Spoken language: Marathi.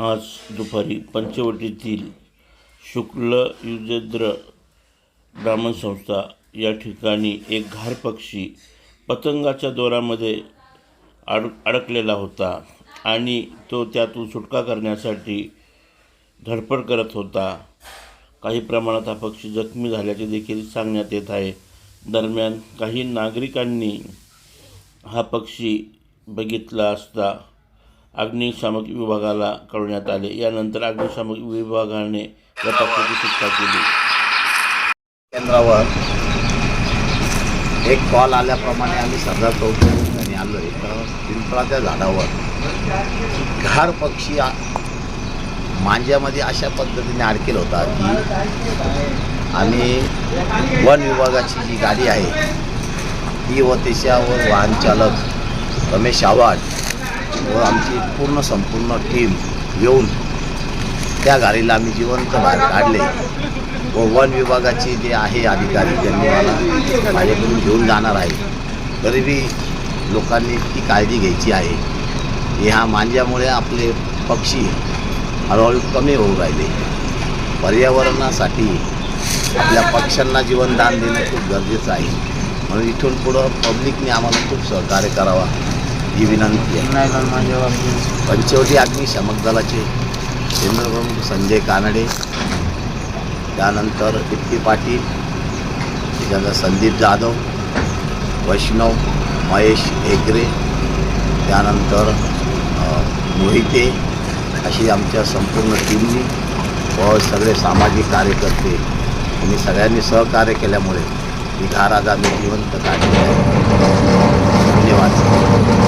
आज दुपारी पंचवटीतील शुक्ल युजेंद्र ब्राह्मण संस्था या ठिकाणी एक घार पक्षी पतंगाच्या दोरामध्ये अड अडकलेला होता आणि तो त्यातून सुटका करण्यासाठी धडपड करत होता. काही प्रमाणात हा पक्षी जखमी झाल्याचे देखील सांगण्यात येत आहे. दरम्यान काही नागरिकांनी हा पक्षी बघितला असता अग्निशामक विभागाला कळवण्यात आले. यानंतर अग्निशामक विभागाने या पक्षाची सुटका केली. केंद्रावर एक कॉल आल्याप्रमाणे आम्ही सरदार चौक आलो. तर पिंपळाच्या झाडावर घार पक्षी मांज्यामध्ये अशा पद्धतीने अडकेल होता की आम्ही वन विभागाची जी गाडी आहे ती व त्याच्यावर वाहन चालक रमेश आव्हाड व आमची पूर्ण संपूर्ण टीम येऊन त्या गाडीला आम्ही जिवंत बाहेर काढले. व वन विभागाचे जे आहे अधिकारी त्यांनी मला माझ्याकडून घेऊन जाणार आहे. गरिबी लोकांनी ती काळजी घ्यायची आहे. ह्या मांज्यामुळे आपले पक्षी हळूहळू कमी होऊ राहिले. पर्यावरणासाठी आपल्या पक्ष्यांना जीवनदान देणं खूप गरजेचं आहे. म्हणून इथून पुढं पब्लिकने आम्हाला खूप सहकार्य करावा. ही विनंती आहे. पंचवटी अग्निशामक दलाचे केंद्रप्रमुख संजय कानडे त्यानंतर दीप्ती पाटील त्याच्यानंतर संदीप जाधव वैष्णव महेश एकरे त्यानंतर मोहिते अशी आमच्या संपूर्ण टीमनी व सगळे सामाजिक कार्यकर्ते आणि सगळ्यांनी सहकार्य केल्यामुळे ही घार आम्ही जिवंत काढली. आहे